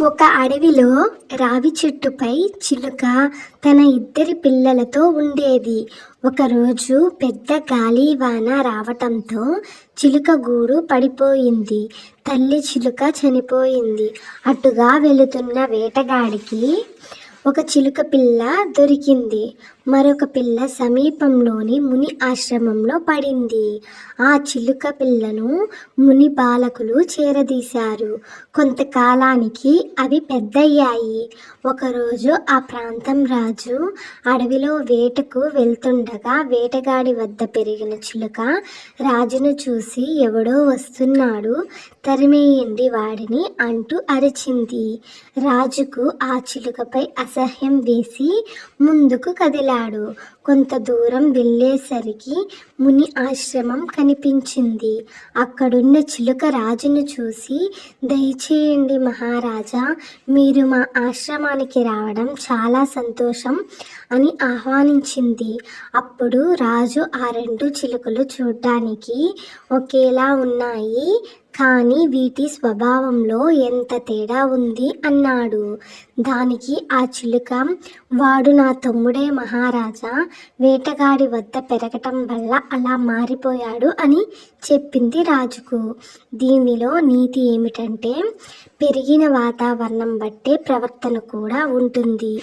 ఒక అడవిలో రావి చెట్టుపై చిలుక తన ఇద్దరి పిల్లలతో ఉండేది. ఒకరోజు పెద్ద గాలి వాన రావటంతో చిలుక గూడు పడిపోయింది. తల్లి చిలుక చనిపోయింది. అటుగా వెళుతున్న వేటగాడికి ఒక చిలుక పిల్ల దొరికింది. మరొక పిల్ల సమీపంలోని ముని ఆశ్రమంలో పడింది. ఆ చిలుక పిల్లను ముని బాలకులు చేరదీశారు. కొంతకాలానికి అవి పెద్దయ్యాయి. ఒకరోజు ఆ ప్రాంతం రాజు అడవిలో వేటకు వెళ్తుండగా వేటగాడి వద్ద పెరిగిన చిలుక రాజును చూసి ఎవడో వస్తున్నాడు తరిమేయండి వాడిని అంటూ అరిచింది. రాజుకు ఆ చిలుకపై అసహ్యం వేసి ముందుకు కదిలాడు. కొంత దూరం వెళ్ళేసరికి ముని ఆశ్రమం కనిపించింది. అక్కడున్న చిలుక రాజును చూసి దయచేయండి మహారాజా మీరు మా ఆశ్రమానికి రావడం చాలా సంతోషం అని ఆహ్వానించింది. అప్పుడు రాజు ఆ రెండు చిలుకలు చూడ్డానికి ఒకేలా ఉన్నాయి. కానీ వీటి స్వభావంలో ఎంత తేడా ఉంది అన్నాడు. దానికి ఆ చిలుక వాడు నా తమ్ముడే మహారాజా వేటగాడి వద్ద పెరగటం వల్ల అలా మారిపోయాడు అని చెప్పింది రాజుకు. దీనిలో నీతి ఏమిటంటే పెరిగిన వాతావరణం బట్టే ప్రవర్తన కూడా ఉంటుంది.